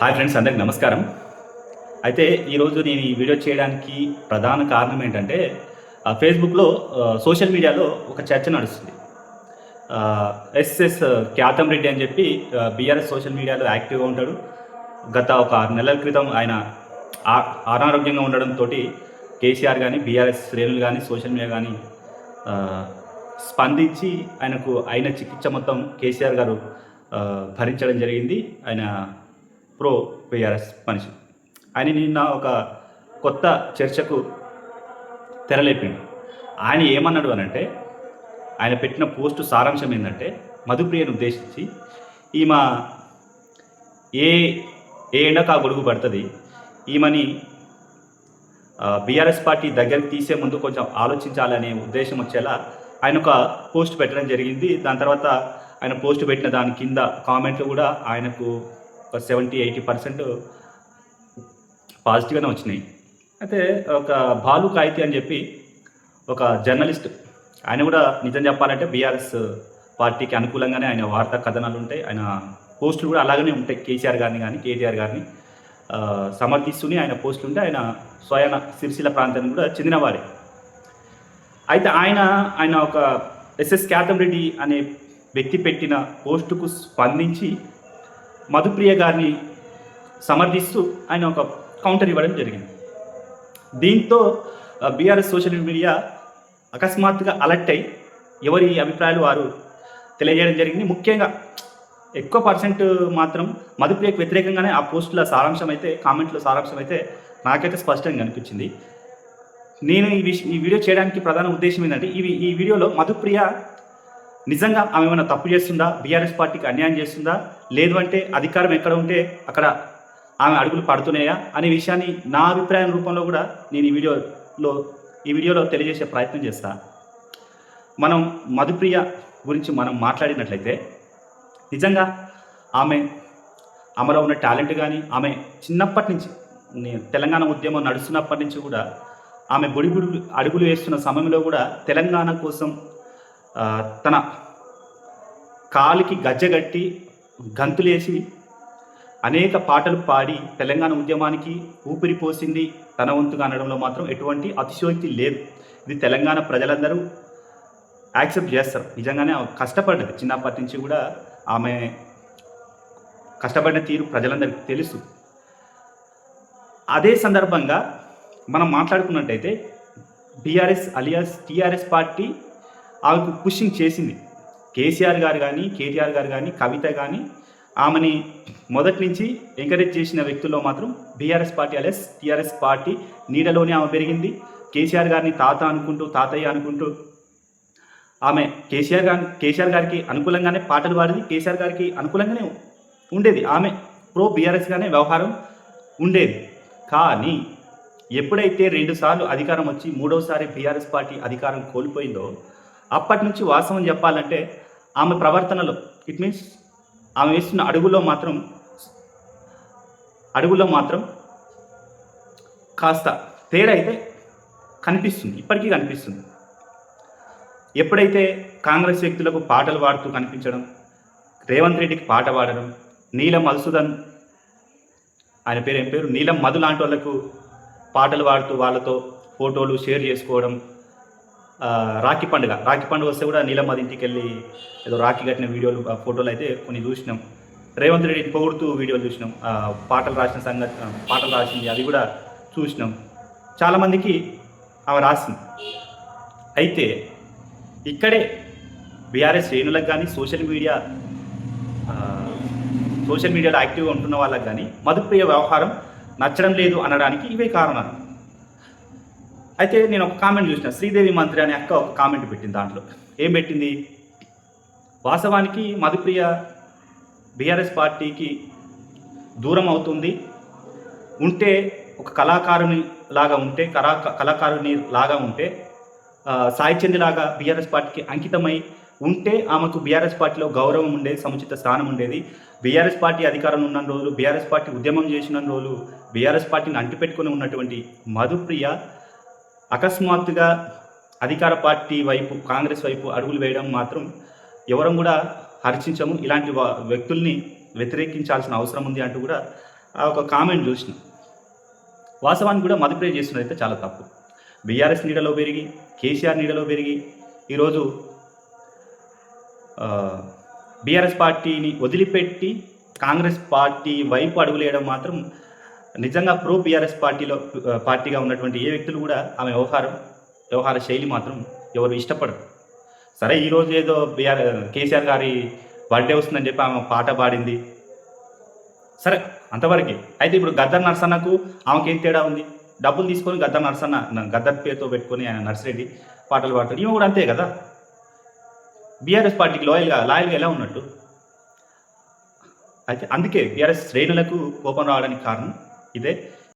Hi friends అందరికి నమస్కారం. అయితే ఈరోజు నేను ఈ వీడియో చేయడానికి ప్రధాన కారణం ఏంటంటే ఫేస్బుక్లో సోషల్ మీడియాలో ఒక చర్చ నడుస్తుంది. ఎస్ఎస్ క్యాతం రెడ్డి అని చెప్పి బీఆర్ఎస్ సోషల్ మీడియాలో యాక్టివ్గా ఉంటాడు. గత ఒక ఆరు నెలల క్రితం ఆయన అనారోగ్యంగా ఉండడంతో కేసీఆర్ కానీ బీఆర్ఎస్ శ్రేణులు కానీ సోషల్ మీడియా కానీ స్పందించి ఆయనకు అయిన చికిత్స మొత్తం కేసీఆర్ గారు భరించడం జరిగింది. ఆయన ప్రో బీఆర్ఎస్ మనిషి. ఆయన నిన్న ఒక కొత్త చర్చకు తెరలేపిండు. ఆయన ఏమన్నాడు అని అంటే ఆయన పెట్టిన పోస్టు సారాంశం ఏంటంటే మధుప్రియను ఉద్దేశించి ఈమె ఏ ఏ ఎండకు ఆ గొడుగు పడుతుంది ఈమెని బీఆర్ఎస్ పార్టీ దగ్గరికి తీసే ముందు కొంచెం ఆలోచించాలనే ఉద్దేశం వచ్చేలా ఆయన ఒక పోస్ట్ పెట్టడం జరిగింది. దాని తర్వాత ఆయన పోస్ట్ పెట్టిన దాని కింద కామెంట్లు కూడా ఆయనకు ఒక సెవెంటీ ఎయిటీ పర్సెంట్ పాజిటివ్గానే వచ్చినాయి. అయితే ఒక బాలు కాయితి అని చెప్పి ఒక జర్నలిస్ట్ ఆయన కూడా నిజం చెప్పాలంటే బీఆర్ఎస్ పార్టీకి అనుకూలంగానే ఆయన వార్తా కథనాలు ఉంటాయి. ఆయన పోస్టులు కూడా అలాగనే ఉంటాయి. కేసీఆర్ గారిని కానీ కేటీఆర్ గారిని సమర్థిస్తూనే ఆయన పోస్టులు ఉంటే ఆయన స్వయాన సిరిసిల్ల ప్రాంతానికి కూడా చెందినవారే. అయితే ఆయన ఆయన ఒక ఎస్ఎస్ క్యాతం రెడ్డి అనే వ్యక్తి పెట్టిన పోస్టుకు స్పందించి మధుప్రియ గారిని సమర్థిస్తూ ఆయన ఒక కౌంటర్ ఇవ్వడం జరిగింది. దీంతో బీఆర్ఎస్ సోషల్ మీడియా అకస్మాత్తుగా అలర్ట్ అయి ఎవరి అభిప్రాయాలు వారు తెలియజేయడం జరిగింది. ముఖ్యంగా ఎక్కువ పర్సెంట్ మాత్రం మధుప్రియకు వ్యతిరేకంగానే ఆ పోస్టుల సారాంశం అయితే కామెంట్లో సారాంశం అయితే నాకైతే స్పష్టంగా అనిపించింది. నేను ఈ విష ఈ వీడియో చేయడానికి ప్రధాన ఉద్దేశం ఏంటంటే ఇవి ఈ వీడియోలో మధుప్రియ నిజంగా ఆమె ఏమైనా తప్పు చేస్తుందా? బీఆర్ఎస్ పార్టీకి అన్యాయం చేస్తుందా? లేదు అంటే అధికారం ఎక్కడ ఉంటే అక్కడ ఆమె అడుగులు పడుతున్నాయా? అనే విషయాన్ని నా అభిప్రాయం రూపంలో కూడా నేను ఈ వీడియోలో ఈ వీడియోలో తెలియజేసే ప్రయత్నం చేస్తా. మనం మధుప్రియ గురించి మనం మాట్లాడినట్లయితే నిజంగా ఆమె ఆమెలో ఉన్న టాలెంట్ కానీ ఆమె చిన్నప్పటి నుంచి తెలంగాణ ఉద్యమం నడుస్తున్నప్పటి నుంచి కూడా ఆమె బుడి అడుగులు వేస్తున్న సమయంలో కూడా తెలంగాణ కోసం తన కాలికి గజ్జగట్టి గంతులేసి అనేక పాటలు పాడి తెలంగాణ ఉద్యమానికి ఊపిరి పోసింది తన వంతుగా అనడంలో మాత్రం ఎటువంటి అతిశయోక్తి లేదు. ఇది తెలంగాణ ప్రజలందరూ యాక్సెప్ట్ చేస్తారు. నిజంగానే కష్టపడ్డది. చిన్నప్పటి నుంచి కూడా ఆమె కష్టపడిన తీరు ప్రజలందరికీ తెలుసు. అదే సందర్భంగా మనం మాట్లాడుకున్నట్టయితే బీఆర్ఎస్ అలియాస్ టీఆర్ఎస్ పార్టీ ఆమెకు పుషింగ్ చేసింది. కేసీఆర్ గారు కానీ కేటీఆర్ గారు కానీ కవిత కానీ ఆమెని మొదటి నుంచి ఎంకరేజ్ చేసిన వ్యక్తుల్లో మాత్రం BRS party alias TRS party నీడలోనే ఆమె పెరిగింది. కేసీఆర్ గారిని తాత అనుకుంటూ తాతయ్య అనుకుంటూ ఆమె కేసీఆర్ గారి కేసీఆర్ గారికి అనుకూలంగానే పాటలు పాడింది. కేసీఆర్ గారికి అనుకూలంగానే ఉండేది. ఆమె ప్రో బీఆర్ఎస్గానే వ్యవహారం ఉండేది. కానీ ఎప్పుడైతే రెండుసార్లు అధికారం వచ్చి మూడవసారి బీఆర్ఎస్ పార్టీ అధికారం కోల్పోయిందో అప్పటి నుంచి వాస్తవం చెప్పాలంటే ఆమె ప్రవర్తనలో ఇట్ మీన్స్ ఆమె వేస్తున్న అడుగులో మాత్రం అడుగులో మాత్రం కాస్త తేడా అయితే కనిపిస్తుంది ఇప్పటికీ కనిపిస్తుంది. ఎప్పుడైతే కాంగ్రెస్ వ్యక్తులకు పాటలు పాడుతూ కనిపించడం రేవంత్ రెడ్డికి పాట పాడడం నీలం మధుసూదన్ ఆయన పేరు ఏం పేరు? నీలం మధు లాంటి వాళ్ళకు పాటలు పాడుతూ వాళ్ళతో ఫోటోలు షేర్ చేసుకోవడం రాఖీ పండుగ. రాఖీ పండుగ వస్తే కూడా నీలమ్మది ఇంటికి వెళ్ళి ఏదో రాఖీ కట్టిన వీడియోలు ఫోటోలు అయితే కొన్ని చూసినాం. రేవంత్ రెడ్డిని పొగుడుతూ వీడియోలు చూసినాం. పాటలు రాసిన సంగతి పాటలు రాసింది అది కూడా చూసినాం. చాలామందికి ఆమె రాసింది. అయితే ఇక్కడే బీఆర్ఎస్ శ్రేణులకు కానీ సోషల్ మీడియా సోషల్ మీడియాలో యాక్టివ్గా ఉంటున్న వాళ్ళకి కానీ మధుప్రియ వ్యవహారం నచ్చడం లేదు అనడానికి ఇవే కారణాలు. అయితే నేను ఒక కామెంట్ చూసిన శ్రీదేవి మంత్రి అనే అక్క ఒక కామెంట్ పెట్టింది దాంట్లో. ఏం పెట్టింది? వాస్తవానికి మధుప్రియ బీఆర్ఎస్ పార్టీకి దూరం అవుతుంది. ఉంటే ఒక కళాకారుని లాగా ఉంటే కళా కళాకారుని లాగా ఉంటే ఆ, సాయి లాగా బీఆర్ఎస్ పార్టీకి అంకితమై ఉంటే ఆమెకు బీఆర్ఎస్ పార్టీలో గౌరవం ఉండేది సముచిత స్థానం ఉండేది. బీఆర్ఎస్ పార్టీ అధికారంలో ఉన్న రోజులు బీఆర్ఎస్ పార్టీ ఉద్యమం చేసిన రోజులు బీఆర్ఎస్ పార్టీని అంటిపెట్టుకుని ఉన్నటువంటి మధుప్రియ అకస్మాత్తుగా అధికార పార్టీ వైపు కాంగ్రెస్ వైపు అడుగులు వేయడం మాత్రం ఎవరం కూడా హర్షించము. ఇలాంటి వ్యక్తుల్ని వ్యతిరేకించాల్సిన అవసరం ఉంది అంటూ కూడా ఆ ఒక కామెంట్ చూసిన. వాస్తవానికి కూడా మదుప్రే చేస్తున్నది అయితే చాలా తప్పు. బీఆర్ఎస్ నీడలో పెరిగి కేసీఆర్ నీడలో పెరిగి ఈరోజు బీఆర్ఎస్ పార్టీని వదిలిపెట్టి కాంగ్రెస్ పార్టీ వైపు అడుగులేయడం మాత్రం నిజంగా ప్రో బీఆర్ఎస్ పార్టీలో పార్టీగా ఉన్నటువంటి ఏ వ్యక్తులు కూడా ఆమె వ్యవహారం వ్యవహార శైలి మాత్రం ఎవరు ఇష్టపడరు. సరే ఈరోజు ఏదో బీఆర్ కేసీఆర్ గారి బర్త్డే వస్తుందని చెప్పి ఆమె పాట పాడింది. సరే అంతవరకే. అయితే ఇప్పుడు గద్దర్ నర్సన్నకు ఆమెకి తేడా ఉంది? డబ్బులు తీసుకొని గద్దర్ నర్సన్న గద్దర్ పేరుతో పెట్టుకొని ఆయన నర్సిరెడ్డి పాటలు పాడతాడు. ఈమె కూడా అంతే కదా? బీఆర్ఎస్ పార్టీకి లాయల్గా లాయల్గా ఎలా ఉన్నట్టు? అయితే అందుకే బీఆర్ఎస్ శ్రేణులకు కోపం రావడానికి కారణం ఇదే